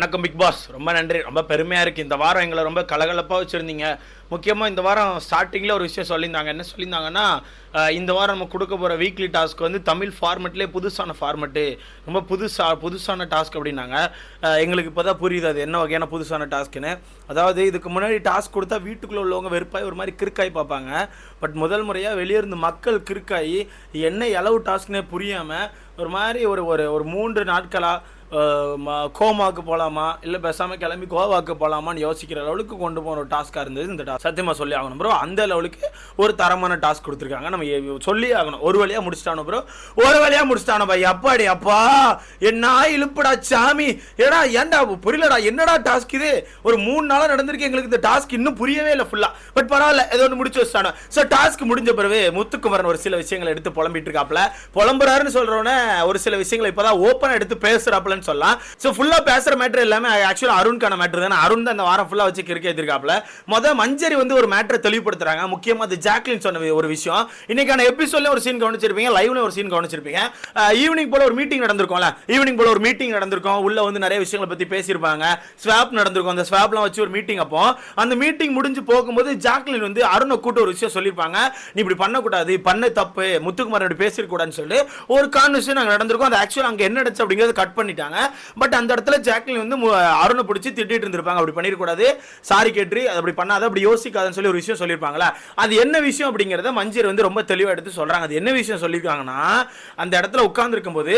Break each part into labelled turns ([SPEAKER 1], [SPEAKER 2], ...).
[SPEAKER 1] வணக்கம் big pass ரொம்ப நன்றி. ரொம்ப பெருமையாக இருக்குது இந்த வாரம் எங்களை ரொம்ப கலகலப்பாக வச்சுருந்தீங்க. முக்கியமாக இந்த வாரம் ஸ்டார்டிங்கில் ஒரு விஷயம் சொல்லியிருந்தாங்க. என்ன சொல்லியிருந்தாங்கன்னா இந்த வாரம் நம்ம கொடுக்க போகிற வீக்லி டாஸ்க் வந்து தமிழ் ஃபார்மெட்லேயே புதுசான ஃபார்மெட்டு ரொம்ப புதுசாக புதுசான டாஸ்க் அப்படின்னாங்க. எங்களுக்கு இப்போ தான் புரியுது அது என்ன வகையான புதுசான டாஸ்க்குன்னு அதாவது இதுக்கு முன்னாடி டாஸ்க் கொடுத்தா வீட்டுக்குள்ளே உள்ளவங்க வெறுப்பாய் ஒரு மாதிரி கிறுக்காய் பார்ப்பாங்க. பட் முதல் முறையாக வெளியே இருந்து மக்கள் கிறுக்காயி என்ன எளவு டாஸ்க்னே புரியாமல் ஒரு மாதிரி ஒரு ஒரு ஒரு மூன்று நாட்களாக கோமாவுக்கு போகலாமா இல்லை பேசாமல் கிளம்பி கோவாக்கு போகலாமான்னு யோசிக்கிற லெவலுக்கு கொண்டு போகிற ஒரு டாஸ்க்காக இருந்தது இந்த டாஸ்க் சத்தியமாக சொல்லி ஆகணும் ப்ரோ அந்த லெவலுக்கு ஒரு தரமான டாஸ்க் கொடுத்துருக்காங்க. நம்ம சொல்லி ஆகணும். ஒரு வழியாக முடிச்சிட்டானோ ப்ரோ ஒரு வழியாக முடிச்சிட்டானோ பை அப்பாடி அப்பா! என்ன இழுப்புடா சாமி! ஏடா ஏன்டா புரியலடா? என்னடா டாஸ்க் இது? ஒரு மூணு நாளாக நடந்திருக்கு எங்களுக்கு இந்த டாஸ்க் இன்னும் புரியவே இல்லை ஃபுல்லாக பட் பரவாயில்ல ஏதோ ஒன்று முடிச்சு வச்சிட்டானோ. ஸோ டாஸ்க் முடிஞ்ச பிறகு முத்துக்குமரன் ஒரு சில விஷயங்களை எடுத்து புலம்பிட்டு இருக்காப்ல புலம்புறாருன்னு சொல்கிறவன ஒரு சில விஷயங்களை இப்போதான் ஓப்பனாக எடுத்து பேசுகிறாப்புலன்னு சொல்லலாம் ஸோ ஃபுல்லாக பேசுகிற மேட்ரு எல்லாமே ஆக்சுவலாக அருண்கான மேட்ரு தானே. அருண் தான் இந்த வாரம் ஃபுல்லாக வச்சு கிரிக்கெட் எடுத்திருக்காப்ல மொதல் மஞ்சரி வந்து ஒரு மேட்ரை தெளிவுபடுத்துறாங்க. முக்கியமாக அது ஜாக்லின் சொன்ன ஒரு விஷயம். இன்னைக்கான எபிசோட்லேயும் ஒரு சீன் கவனிச்சிருப்பீங்க லைவ்ல ஒரு சீன் கவனிச்சிருப்பீங்க. ஈவினிங் போல ஒரு மீட்டிங் நடந்திருக்கும்ல. ஈவினிங் போல் ஒரு மீட்டிங் நடந்திருக்கும். உள்ள வந்து நிறைய விஷயங்களை பற்றி பேசியிருப்பாங்க. ஸ்வாப் நடந்திருக்கும். அந்த ஸ்வாப்லாம் வச்சு ஒரு மீட்டிங் அப்போ அந்த மீட்டிங் முடிஞ்சு போகும்போது ஜாக்லின் வந்து அருணை கூட்ட ஒரு விஷயம் சொல்லியிருப்பாங்க. நீ இப்படி பண்ணக்கூடாது. பண்ண தப்பு. முத்துக்குமார் அப்படி பேசிருக்கூடாதுன்னு சொல்லி ஒரு கான்வர்சேஷன் அங்கே நடந்திருக்கும். அது ஆக்சுவலாக அங்கே என்ன நடந்துச்சு அப்படிங்கிறத கட் பண்ணிட்டாங்க. பட் அந்த இடத்துல ஜாக்லின் வந்து அருணை பிடிச்சி திட்டிட்டு இருந்திருப்பாங்க. அப்படி பண்ணிடக்கூடாது சாரி கேட்டு அது அப்படி பண்ணாத. அப்படி யோசிக்காதுன்னு சொல்லி ஒரு விஷயம் சொல்லியிருப்பாங்களா அது என்ன விஷயம் அப்படிங்கிறத மஞ்சர் வந்து ரொம்ப தெளிவாக எடுத்து சொல்கிறாங்க அது என்ன விஷயம் சொல்லியிருக்காங்கன்னா அந்த இடத்துல உட்காந்துருக்கும் போது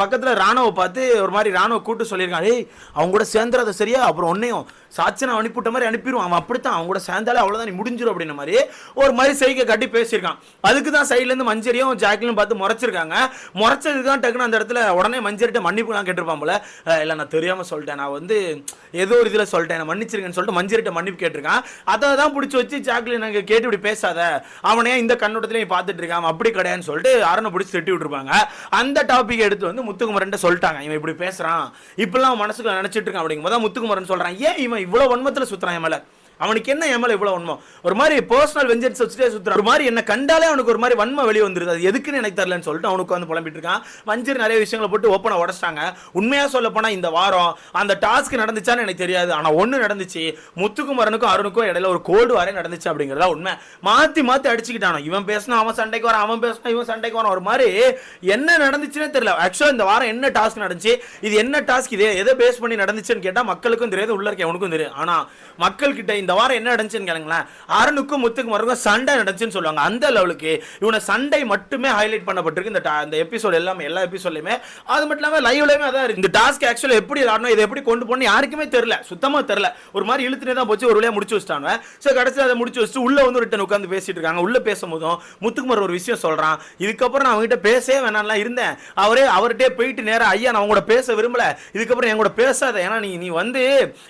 [SPEAKER 1] பக்கத்தில் ராணுவ பார்த்து ஒரு மாதிரி ராணுவ கூட்டு சொல்லியிருக்காங்க. ஏய் அவங்க கூட சேர்ந்துறத சரியா? அப்புறம் ஒன்னையும் சாச்சனை அனுப்பிவிட்ட மாதிரி அனுப்பிடுவான். அவன் அப்படித்தான். அவங்க கூட சேர்ந்தாலே அவ்வளோதான் நீ முடிஞ்சிடும் அப்படின்ன மாதிரி ஒரு மாதிரி செய்கை கட்டி பேசியிருக்கான். அதுக்கு தான் சைட்லேருந்து மஞ்சரியும் ஜாக்லியும் பார்த்து முறைச்சிருக்காங்க. முறைச்சதுக்கு தான் டக்குன்னு அந்த இடத்துல உடனே மஞ்சரிட்ட மன்னிப்புலாம் கேட்டிருப்பான் போல. இல்லை நான் தெரியாமல் சொல்லிட்டேன். நான் வந்து ஏதோ ஒரு இதில் சொல்லிட்டேன். நான் மன்னிச்சிருக்கேன்னு சொல்லிட்டு மஞ்சரிட்ட மன்னிப்பு கேட்டிருக்கான். அதை தான் பிடிச்சி வச்சு ஜாக்லின் நாங்கள் கேட்டு இப்படி பேசாத. அவனே இந்த கண்ணோட்டத்திலே நீ பார்த்துட்டு இருக்கான். அவன் அப்படி கிடையாதுன்னு சொல்லிட்டு அரணை பிடிச்சி திட்டி விட்டுருப்பாங்க. அந்த டாபிக் எடுத்து வந்து முத்துக்குமரன் சொல்லிட்டாங்க. இவன் இப்படி பேசுகிறான் இப்பெல்லாம் அவன் மனசுக்குள்ள இருக்கான். அப்படிங்கும் போது முத்துக்குமரன் சொல்கிறான் ஏன் இவன் இவ்வளோ வன்மத்தில் சுற்றுறான் என் மேலே. அவனுக்கு என்ன என் மேலே இவ்வளவு வன்மம்? ஒரு மாதிரி பர்சனல் வெஞ்சன்ஸ் வச்சுட்டே சுத்துறான். ஒரு மாதிரி என்ன கண்டாலே அவனுக்கு ஒரு மாதிரி வன்மை வெளியே வந்துருது. அது எதுக்குன்னு எனக்கு தரலன்னு சொல்லிட்டு அவனுக்கு வந்து புலம்பிட்டு இருக்கான். வஞ்சர் நிறைய விஷயங்களை போட்டு ஓப்பனாக உடச்சிட்டாங்க. உண்மையா சொல்ல போனா இந்த வாரம் அந்த டாஸ்க் நடந்துச்சான்னு எனக்கு தெரியாது. ஆனா ஒன்று நடந்துச்சு. முத்துக்குமரனுக்கும் அருணுக்கும் இடையில ஒரு கோல்டு வாரே நடந்துச்சு அப்படிங்கிறதா உண்மை. மாத்தி மாத்தி அடிச்சுக்கிட்டானோ? இவன் பேசினா அவன் சண்டைக்கு வரான் அவன் பேசினா இவன் சண்டைக்கு வரான். ஒரு மாதிரி என்ன நடந்துச்சுன்னே தெரியல. ஆக்சுவலா இந்த வாரம் என்ன டாஸ்க் நடந்துச்சு? இது என்ன டாஸ்க் இது எதை பேஸ் பண்ணி நடந்துச்சுன்னு கேட்டா மக்களுக்கும் தெரியாது உள்ள இருக்க அவனுக்கும் தெரியும் ஆனா மக்கள் கிட்ட இந்த வாரம் என்ன நடந்துச்சுன்னு கேளுங்களேன். அருணுக்கும் முத்துக்குமருக்கும் சண்டை நடந்துச்சுன்னு சொல்லுவாங்க. அந்த லெவலுக்கு இவனை சண்டை மட்டுமே ஹைலைட் பண்ணப்பட்டிருக்கு. இந்த இந்த எபிசோட் எல்லாமே எல்லா எபிசோட்லையுமே அது மட்டும் இல்லாமல் லைவ்லையுமே அதான் இருக்கு. இந்த டாஸ்க் ஆக்சுவலாக எப்படி விளாடணும் இதை எப்படி கொண்டு போகணும் யாருக்குமே தெரில சுத்தமாக தெரில ஒரு மாதிரி இழுத்துனே தான் போச்சு. ஒரு வழியா முடிச்சு வச்சிட்டாங்க ஸோ கடைசியில் அதை முடிச்சு வச்சுட்டு உள்ள வந்து ரிட்டன் உட்காந்து பேசிட்டு இருக்காங்க. உள்ளே பேசும்போதும் முத்துக்குமார் ஒரு விஷயம் சொல்றான். இதுக்கப்புறம் நான் அவங்ககிட்ட பேசவே வேணாம்லாம் இருந்தேன். அவரே அவர்கிட்டே போயிட்டு நேரம் ஐயா நான் உங்களோட பேச விரும்பல. இதுக்கப்புறம் என் கூட பேசாத. ஏன்னா நீ நீ வந்து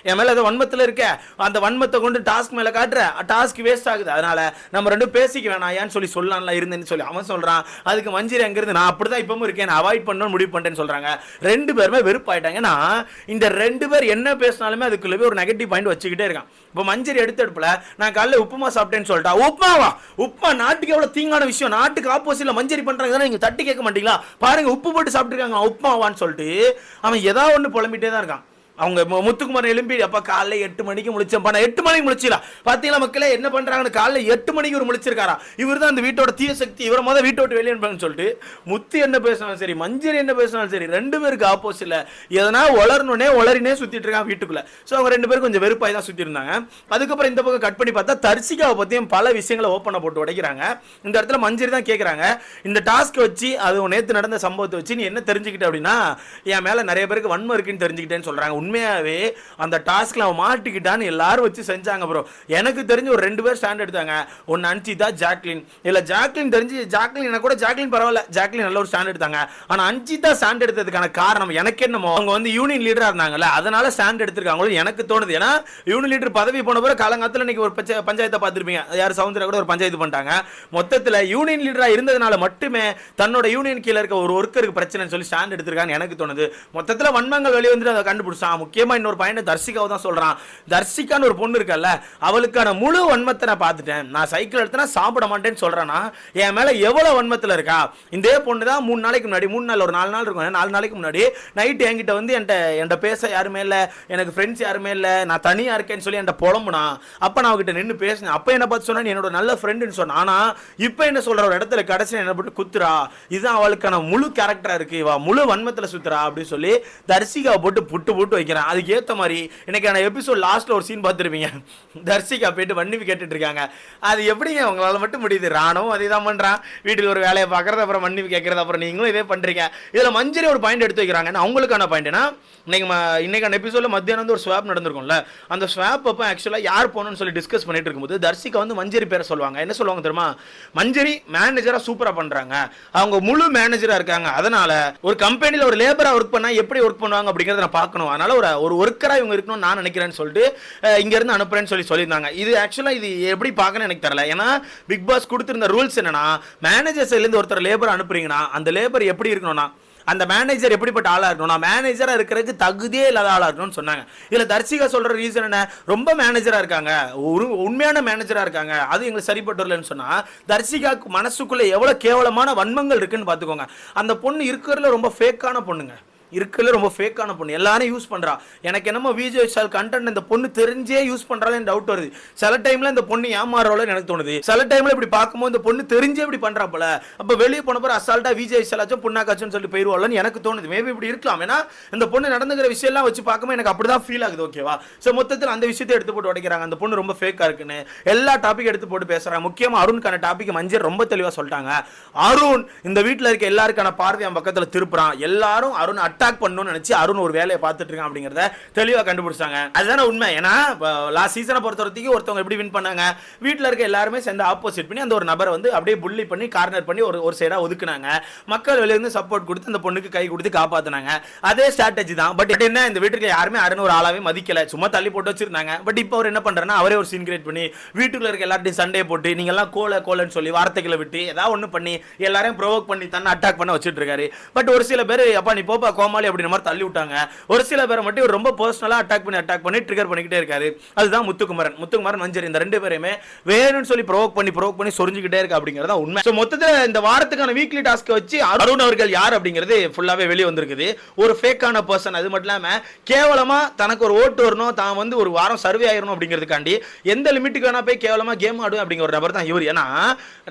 [SPEAKER 1] என் மேலே ஏதோ வன்மத்துல இருக்க. அந்த வன்மத்தை கொண்டு டாஸ்க் மேல காட்டுற. டாஸ்க் வேஸ்ட் ஆகுது. அதனால நம்ம ரெண்டும் பேசிக்க வேணாம். ஐயான்னு சொல்லி சொல்லலாம்ல இருந்தேன்னு சொல்லி அவன் சொல்றான். அதுக்கு மஞ்சிரி அங்கிருந்து நான் அப்படிதான் இப்பவும் இருக்கேன். நான் அவாய்ட் பண்ணணும்னு முடிவு பண்ணிட்டேன்னு சொல்றாங்க. ரெண்டு பேருமே வெறுப்பாயிட்டாங்கன்னா இந்த ரெண்டு பேர் என்ன பேசினாலுமே அதுக்குள்ளவே ஒரு நெகட்டிவ் பாயிண்ட் வச்சுக்கிட்டே இருக்கான். இப்போ மஞ்சரி எடுத்து எடுப்பில் நான் காலைல உப்புமா சாப்பிட்டேன்னு சொல்லிட்டா உப்புமாவா? உப்புமா நாட்டுக்கு எவ்வளோ தீங்கான விஷயம்? நாட்டுக்கு ஆப்போசிட்ல மஞ்சரி பண்றாங்க தானே? நீங்க தட்டி கேட்க மாட்டீங்களா? பாருங்க உப்பு போட்டு சாப்பிட்டுருக்காங்க உப்புமாவான்னு சொல்லிட்டு அவன் ஏதாவது ஒன்று புலம்பிட்டே தான் இருக்கான். அவங்க முத்துக்குமார் எழும்பி அப்போ காலைல எட்டு மணிக்கு முழிச்சேன் நான் எட்டு மணிக்கு முழிச்சிடலாம் பார்த்தீங்களா மக்களே என்ன பண்ணுறாங்கன்னு காலைல எட்டு மணிக்கு ஒரு முழிச்சிருக்காரா? இவர் தான் அந்த வீட்டோட தீய சக்தி. இவரை மொதல் வீட்டை விட்டு வெளியே அனுப்புங்கன்னு சொல்லிட்டு முத்து என்ன பேசினாலும் சரி மஞ்சள் என்ன பேசினாலும் சரி ரெண்டு பேருக்கு ஆப்போசிட்டில் எதனா வளரணுனே வளரினே சுற்றிட்டு இருக்கான் வீட்டுக்குள்ளே. ஸோ அவங்க ரெண்டு பேரும் கொஞ்சம் வெறுப்பாய் தான் சுற்றி இருந்தாங்க. அதுக்கப்புறம் இந்த பக்கம் கட் பண்ணி பார்த்தா தர்சிகாவை பற்றியும் பல விஷயங்களை ஓப்பனை போட்டு உடைக்கிறாங்க. இந்த இடத்துல மஞ்சரி தான் கேட்குறாங்க இந்த டாஸ்க் வச்சு அது நேற்று நடந்த சம்பவத்தை வச்சு நீ என்ன தெரிஞ்சுக்கிட்ட அப்படின்னா என் மேலே நிறைய பேருக்கு வன்மை இருக்குன்னு தெரிஞ்சுக்கிட்டேன்னு சொல்கிறாங்க உண்மையாகவே அந்த டாஸ்க்கில் அவன் மாட்டிக்கிட்டான்னு எல்லாரும் வச்சு செஞ்சாங்க ப்ரோ எனக்கு தெரிஞ்சு ஒரு ரெண்டு பேர் ஸ்டாண்ட் எடுத்தாங்க. ஒன்று அன்சிதா ஜாக்லின். இல்லை ஜாக்லின் தெரிஞ்சு ஜாக்லின் எனக்கு கூட ஜாக்லின் பரவாயில்ல. ஜாக்லின் நல்ல ஒரு ஸ்டாண்ட் எடுத்தாங்க. ஆனால் அன்சிதா ஸ்டாண்ட் எடுத்ததுக்கான காரணம் எனக்கு என்னமோ அவங்க வந்து யூனியன் லீடராக இருந்தாங்கல்ல அதனால ஸ்டாண்ட் எடுத்திருக்காங்களோ எனக்கு தோணுது. ஏன்னா யூனியன் லீடர் பதவி போன பிறகு காலங்காலத்தில் இன்னைக்கு ஒரு பஞ்சாயத்தை பார்த்துருப்பீங்க. யார் சவுந்தரா கூட ஒரு பஞ்சாயத்து பண்ணிட்டாங்க. மொத்தத்தில் யூனியன் லீடராக இருந்ததுனால மட்டுமே தன்னோட யூனியன் கீழே இருக்க ஒரு ஒர்க்கருக்கு பிரச்சனைன்னு சொல்லி ஸ்டாண்ட் எடுத்திருக்கான்னு எனக்கு தோணுது. மொத்தத்தில் வன்மங்கள் வெளியே வந்துட்டு அதை கண்டுபிடிச்சான் சொல்கிறான் முக்கியமாக இன்னொரு பையனை தர்சிகாவை தான் சொல்கிறான் தர்சிகான்னு ஒரு பொண்ணு இருக்கல்ல அவளுக்கான முழு வன்மத்தை நான் பார்த்துட்டேன். நான் சைக்கிள் எடுத்தனா சாப்பிட மாட்டேன்னு சொல்கிறேன்னா என் மேலே எவ்வளோ வன்மத்தில் இருக்கா? இதே பொண்ணு தான் மூணு நாளைக்கு முன்னாடி மூணு நாள் ஒரு நாலு நாள் இருக்கும். நாலு நாளைக்கு முன்னாடி நைட்டு என்கிட்ட வந்து என்கிட்ட என்கிட்ட பேச யாருமே இல்லை எனக்கு ஃப்ரெண்ட்ஸ் யாருமே இல்லை நான் தனியாக இருக்கேன்னு சொல்லி என்கிட்ட புலம்புனா அப்போ நான் அவகிட்ட நின்று பேசினேன். அப்போ என்ன பார்த்து சொன்னா என்னோட நல்ல ஃப்ரெண்டுன்னு சொன்னேன் ஆனால் இப்போ என்ன சொல்கிற ஒரு இடத்துல கடைசியில் என்ன போட்டு குத்துறா? இதுதான் அவளுக்கான முழு கேரக்டராக இருக்கு. இவா முழு வன்மத்தில் சுத்துறா. அப்படின்னு சொல்லி தர்சிகாவை போட்டு புட்டு புட்டு வைக்கிறேன். அதுக்கு ஏற்ற மாதிரி இன்னைக்கான எபிசோட் லாஸ்ட்டில் ஒரு சீன் பார்த்துருப்பீங்க. தர்சிகா போயிட்டு மன்னிப்பு கேட்டுட்டு இருக்காங்க. அது எப்படிங்க உங்களால மட்டும் முடியுது? ராணுவம் அதே தான் பண்றான். வீட்டில் ஒரு வேலையை பார்க்கறது அப்புறம் மன்னிப்பு கேட்கறது அப்புறம் நீங்களும் இதே பண்றீங்க. இதில் மஞ்சரி ஒரு பாயிண்ட் எடுத்து வைக்கிறாங்க அவங்களுக்கான பாயிண்ட்னா இன்னைக்கு ம- இன்னைக்கான எபிசோட்ல மத்தியானம் வந்து ஒரு ஸ்வாப் நடந்திருக்கும்ல. அந்த ஸ்வாப் அப்போ ஆக்சுவலாக யார் போகணும்னு சொல்லி டிஸ்கஸ் பண்ணிட்டு இருக்கும்போது தர்சிகா வந்து மஞ்சரி பேரை சொல்லுவாங்க. என்ன சொல்லுவாங்க தெரியுமா? மஞ்சரி மேனேஜரா சூப்பராக பண்றாங்க. அவங்க முழு மேனேஜராக இருக்காங்க. அதனால ஒரு கம்பெனியில் ஒரு லேபராக ஒர்க் பண்ணால் எப்படி ஒர்க் பண்ணுவாங்க அப்படிங்கிறத நான் பார்க்கணும். அதனால ஒரு ஒரு ஒர்க்கராக இவங்க இருக்கணும்னு நான் நினைக்கிறேன்னு சொல்லிட்டு இங்கேருந்து அனுப்புறேன்னு சொல்லி சொல்லியிருந்தாங்க. இது ஆக்சுவலாக இது எப்படி பார்க்கணும்னு எனக்கு தெரியல. ஏன்னா பிக் பாஸ் கொடுத்துருந்த ரூல்ஸ் என்னன்னா மேனேஜர் சைட்லேருந்து ஒருத்தர் லேபர் அனுப்புறீங்கன்னா அந்த லேபர் எப்படி இருக்கணும்னா அந்த மேனேஜர் எப்படிப்பட்ட ஆளாக இருக்கணும் நான் மேனேஜரா இருக்கிறதுக்கு தகுதியே இல்லாத ஆளாக இருக்கணும்னு சொன்னாங்க. இதில் தர்சிகா சொல்கிற ரீசன் என்ன? ரொம்ப மேனேஜராக இருக்காங்க. ஒரு உண்மையான மேனேஜராக இருக்காங்க. அது எங்களுக்கு சரிப்பட்டு வரலன்னு சொன்னால் தர்சிகாவுக்கு மனசுக்குள்ளே எவ்வளோ கேவலமான வன்மங்கள் இருக்குன்னு பார்த்துக்கோங்க. அந்த பொண்ணு இருக்கிறதுல ரொம்ப ஃபேக்கான பொண்ணுங்க. இருக்கல ரொம்ப ஃபேக்கான பொண்ணு. எல்லாரும் யூஸ் பண்ணுறா எனக்கு என்னமோ விஜய் விஷால் கண்டென்ட் இந்த பொண்ணு தெரிஞ்சே யூஸ் பண்றாலும் டவுட் வருது. சில டைமில் இந்த பொண்ணு ஏமாறுறோம்னு எனக்கு தோணுது. சில டைமில் இப்படி பார்க்கும்போது இந்த பொண்ணு தெரிஞ்சே இப்படி பண்றா போல. அப்போ வெளியே போன பிறகு அசால்ட்டாக விஜய் விஷாலாச்சும் புண்ணாக்காச்சும் சொல்லி போயிடுவாள்னு எனக்கு தோணுது. மேபி இப்படி இருக்கலாம். ஏன்னா இந்த பொண்ணு நடந்துக்கிற விஷயம்லாம் வச்சு பார்க்கும்போது எனக்கு அப்படி தான் ஃபீல் ஆகுது ஓகேவா ஸோ மொத்தத்தில் அந்த விஷயத்தை எடுத்து போட்டு உடைக்கிறாங்க. அந்த பொண்ணு ரொம்ப ஃபேக்காக இருக்குன்னு. எல்லா டாபிக் எடுத்து போட்டு பேசுகிறாங்க முக்கியமாக அருணுக்கான டாபிக் மஞ்சள் ரொம்ப தெளிவாக சொல்லிட்டாங்க. அருண் இந்த வீட்டில் இருக்க எல்லாருக்கான பார்வை பக்கத்தில் திருப்புறான். எல்லாரும் அருண் அட் அட்டாக் பண்ணணும்னு நினச்சி அருண் ஒரு வேலையை பார்த்துட்டு இருக்கான் அப்படிங்கிறத தெளிவாக கண்டுபிடிச்சாங்க. அதுதானே உண்மை. ஏன்னா லாஸ்ட் சீசனை பொறுத்த வரைக்கும் ஒருத்தவங்க எப்படி வின் பண்ணாங்க? வீட்டில் இருக்க எல்லாருமே சேர்ந்து ஆப்போசிட் பண்ணி அந்த ஒரு நபரை வந்து அப்படியே புள்ளி பண்ணி கார்னர் பண்ணி ஒரு ஒரு சைடாக ஒதுக்குனாங்க. மக்கள் வெளியிருந்து சப்போர்ட் கொடுத்து அந்த பொண்ணுக்கு கை கொடுத்து காப்பாற்றினாங்க அதே ஸ்ட்ராட்டஜி தான். பட் என்ன இந்த வீட்டுக்கு யாருமே அருண் ஒரு ஆளாவே மதிக்கல. சும்மா தள்ளி போட்டு வச்சிருந்தாங்க. பட் இப்போ அவர் என்ன பண்றாருன்னா அவரே ஒரு சீன் கிரியேட் பண்ணி வீட்டுக்குள்ள இருக்க எல்லார்ட்டையும் சண்டே போட்டு நீங்க எல்லாம் கோல கோலன்னு சொல்லி வார்த்தைகளை விட்டு ஏதாவது ஒன்று பண்ணி எல்லாரையும் ப்ரோவோக் பண்ணி தன்னை அட்டாக் பண்ண வச்சுட்டு இருக்காரு. பட் ஒரு சில பேர் அப்பா நீ போப்பா கோமாளி அப்படின்ற மாதிரி தள்ளி விட்டாங்க. ஒரு சில பேரை மட்டும் இவர் ரொம்ப பர்சனலாக அட்டாக் பண்ணி அட்டாக் பண்ணி ட்ரிகர் பண்ணிக்கிட்டே இருக்காரு. அதுதான் முத்துக்குமரன். முத்துக்குமரன் மஞ்சரி இந்த ரெண்டு பேருமே வேணும்னு சொல்லி ப்ரோக் பண்ணி ப்ரோக் பண்ணி சொரிஞ்சுக்கிட்டே இருக்கு அப்படிங்கறது உண்மை. ஸோ மொத்தத்தில் இந்த வாரத்துக்கான வீக்லி டாஸ்க்கை வச்சு அருண் அவர்கள் யார் அப்படிங்கிறது ஃபுல்லாவே வெளியே வந்திருக்குது. ஒரு ஃபேக்கான பர்சன் அது மட்டும் இல்லாம கேவலமா தனக்கு ஒரு ஓட்டு வரணும். தான் வந்து ஒரு வாரம் சர்வே ஆயிரணும் அப்படிங்கிறதுக்காண்டி எந்த லிமிட்டுக்கு வேணா போய் கேவலமாக கேம் ஆடும் அப்படிங்கிற ஒரு நபர் தான் இவர். ஏன்னா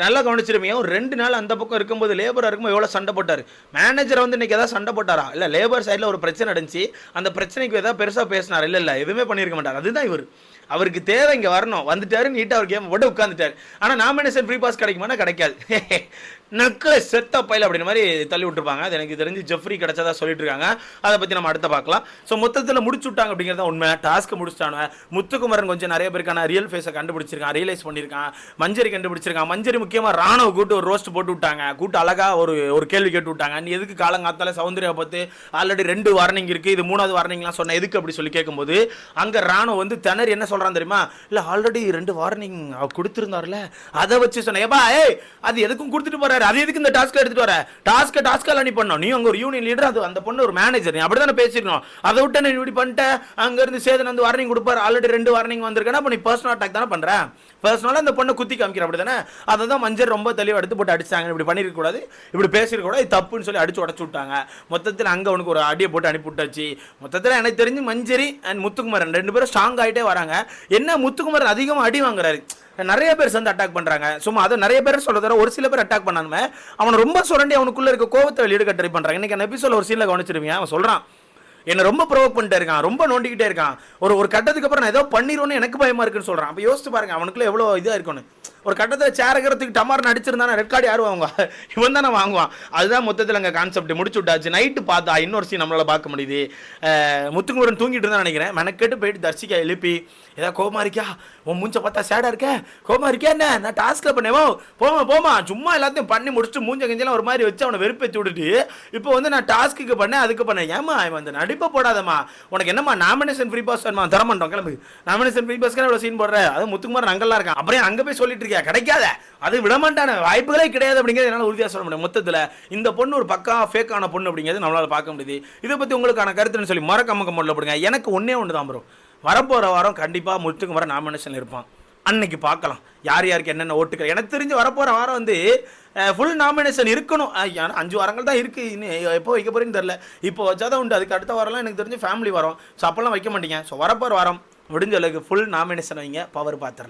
[SPEAKER 1] நல்லா கவனிச்சிருப்பீங்க ரெண்டு நாள் அந்த பக்கம் இருக்கும்போது லேபர் இருக்கும்போது எவ்வளவு சண்டை போட்டார்? மேனேஜர் வந்து இன்னைக்கு ஏதாவது சண்டை போட்டாரா? இல்ல. லேபர் சைடில் ஒரு பிரச்சனை நடந்துச்சு. அந்த பிரச்சனைக்கு ஏதாவது பெருசாக பேசினார்? இல்லை இல்லை. எதுவுமே பண்ணியிருக்க மாட்டார். அதுதான் இவர். அவருக்கு தேவை இங்கே வரணும். வந்துட்டாரு நீட்டாக அவர் கேம் போட்டு உட்காந்துட்டார் ஆனால் நாமினேஷன் ஃப்ரீ பாஸ் கிடைக்குமானா கிடைக்காது. நக்கல செத்த பயில் அப்படின்ற மாதிரி தள்ளி விட்டுருப்பாங்க. அது எனக்கு தெரிஞ்சு ஜெஃப்ரி கிடைச்சதா சொல்லிட்டு இருக்காங்க அதை பற்றி நம்ம அடுத்த பார்க்கலாம். ஸோ மொத்தத்தில் முடிச்சு விட்டாங்க அப்படிங்கிறது தான் உண்மை. டாஸ்க்கு முடிச்சிட்டாங்க. முத்துக்குமரன் கொஞ்சம் நிறைய பேருக்கான ரியல் ஃபேஸை கண்டுபிடிச்சிருக்கான் ரியலைஸ் பண்ணியிருக்கான் மஞ்சரி கண்டுபிடிச்சிருக்கான். மஞ்சரி முக்கியமாக ராணுவ கூட்டு ஒரு ரோஸ்ட் போட்டு விட்டாங்க. கூட்டு அழகா ஒரு ஒரு கேள்வி கேட்டு விட்டாங்க. நீ எதுக்கு காலங்காத்தால சௌந்தர்யா பார்த்து ஆல்ரெடி ரெண்டு வார்னிங் இருக்குது இது மூணாவது வார்னிங்லாம் சொன்ன எதுக்கு அப்படி சொல்லி கேட்கும்போது அங்கே ராணுவ வந்து திணறி என்ன சொல்கிறான் தெரியுமா? இல்லை ஆல்ரெடி ரெண்டு வார்னிங் கொடுத்துருந்தார்ல. அதை வச்சு சொன்னேன் ஏப்பா ஏய் அது எதுக்கும் கொடுத்துட்டு போறாரு அது எதுக்கு இந்த டாஸ்க் எடுத்துட்டு வர? டாஸ்க் எல்லாம் நீ பண்ணணும். நீ அங்க ஒரு யூனியன் லீடர் அது அந்த பொண்ணு ஒரு மேனேஜர் நீ அப்படிதானே பேசிருக்கணும். அதை விட்டு நீ இப்படி பண்ணிட்ட. அங்க இருந்து சேதன் வந்து வார்னிங் கொடுப்பாரு. ஆல்ரெடி ரெண்டு வார்னிங் வந்திருக்கேன்னா அப்ப நீ பர்சனல் அட்டாக் தானே பண்ற? பர்சனலா அந்த பொண்ணை குத்தி காமிக்கிற அப்படிதானே அதை தான் மஞ்சள் ரொம்ப தெளிவாக எடுத்து போட்டு அடிச்சாங்க இப்படி பண்ணிருக்க கூடாது. இப்படி பேசிருக்க கூடாது. இது தப்புன்னு சொல்லி அடிச்சு உடச்சு விட்டாங்க. மொத்தத்தில் அங்க அவனுக்கு ஒரு அடியை போட்டு அனுப்பி விட்டாச்சு. மொத்தத்தில் எனக்கு தெரிஞ்சு மஞ்சரி அண்ட் முத்துக்குமரன் ரெண்டு பேரும் ஸ்ட்ராங் ஆகிட்டே வராங்க. என்ன முத்துக்குமரன் அதிகமாக அடி வாங்குறாரு? நிறைய பேர் சேர்ந்து அட்டாக் பண்றாங்க. சும்மா அதை நிறைய பேர் சொல்கிறத ஒரு சில பேர் அட்டாக் பண்ணாலுமே அவன் ரொம்ப சுரண்டி அவனுக்குள்ள இருக்க கோவத்தை வெளியிட ட்ரை பண்றாங்க. இன்னைக்கு அந்த எபிசோட ஒரு சீன்ல கவனிச்சிருவீங்க. அவன் சொல்றான் என்னை ரொம்ப ப்ரோவ் பண்ணிட்டே இருக்கான் ரொம்ப நோண்டிக்கிட்டே இருக்கான். ஒரு ஒரு கட்டத்துக்கு அப்புறம் நான் ஏதோ பண்ணிடுவோன்னு எனக்கு பயமா இருக்குன்னு சொல்றான். அப்ப யோசிச்சு பாருங்க அவனுக்குள்ள எவ்வளவு இதா இருக்கணும் ஒரு கட்டத்தில் சேரகிறதுக்கு டமார் நடிச்சிருந்தானா ரெட் கார்டு யார் வாங்குவா? இவன் தானே வாங்குவான். அதுதான் மொத்தத்தில் அங்கே கான்செப்ட் முடிச்சு விட்டாச்சு நைட்டு பார்த்தா இன்னொரு சீன் நம்மளால் பார்க்க முடியுது. முத்துக்குமரன் தூங்கிட்டு இருந்தா நினைக்கிறேன். மெனக்கெட்டு போயிட்டு தர்ஷிக்கா எழுப்பி ஏதாவது கோமா இருக்கியா? உன் மூஞ்ச பார்த்தா சேடாக இருக்க. கோமா இருக்கியா என்ன? நான் டாஸ்கில் பண்ணேவோ போமா போமா சும்மா எல்லாத்தையும் பண்ணி முடிச்சுட்டு மூஞ்ச கஞ்செல்லாம் ஒரு மாதிரி வச்சு அவனை வெறுப்பேற்றி விட்டுட்டு இப்போ வந்து நான் டாஸ்க்கு பண்ணேன். அதுக்கு பண்ணேன். ஏமா இவன் அந்த நடிப்பை போடாதம்மா. உனக்கு என்னம்மா நாமினேஷன் ஃப்ரீ பாஸ் வேணுமா? தரமாட்டோம். கிளம்பு. நாமினேஷன் ஃப்ரீ பாஸ்க்கு இவ்வளோ சீன் போடுற? அது முத்துக்குமார் அங்கெல்லாம் இருக்கான். அப்புறம் அங்கே போய் சொல்லிட்டு பார்த்துருக்கியா கிடைக்காத. அது விடமாட்டான. வாய்ப்புகளே கிடையாது அப்படிங்கிறது என்னால் உறுதியாக சொல்ல முடியும். மொத்தத்தில் இந்த பொண்ணு ஒரு பக்கா ஃபேக்கான பொண்ணு அப்படிங்கிறது நம்மளால் பார்க்க முடியுது. இதை பற்றி உங்களுக்கான கருத்துன்னு சொல்லி மறக்காம கமெண்ட்ல போடுங்க. எனக்கு ஒன்றே ஒன்று தான் வரும் வரப்போகிற வாரம் கண்டிப்பாக முத்துக்கு வர நாமினேஷன் இருப்பான். அன்னைக்கு பார்க்கலாம். யார் யாருக்கு என்னென்ன ஓட்டுக்கள் எனக்கு தெரிஞ்சு வரப்போகிற வாரம் வந்து ஃபுல் நாமினேஷன் இருக்கணும். அஞ்சு வாரங்கள் தான் இருக்குது இன்னும் எப்போ வைக்க போகிறேன்னு தெரில இப்போ வச்சாதான் உண்டு. அதுக்கு அடுத்த வாரம்லாம் எனக்கு தெரிஞ்சு ஃபேமிலி வரும். ஸோ அப்போல்லாம் வைக்க மாட்டீங்க. ஸோ வரப்போகிற வாரம் முடிஞ்ச அளவுக்கு ஃபுல் நாமினேஷன் வைங்க. பவர் பார்த்துடலாம்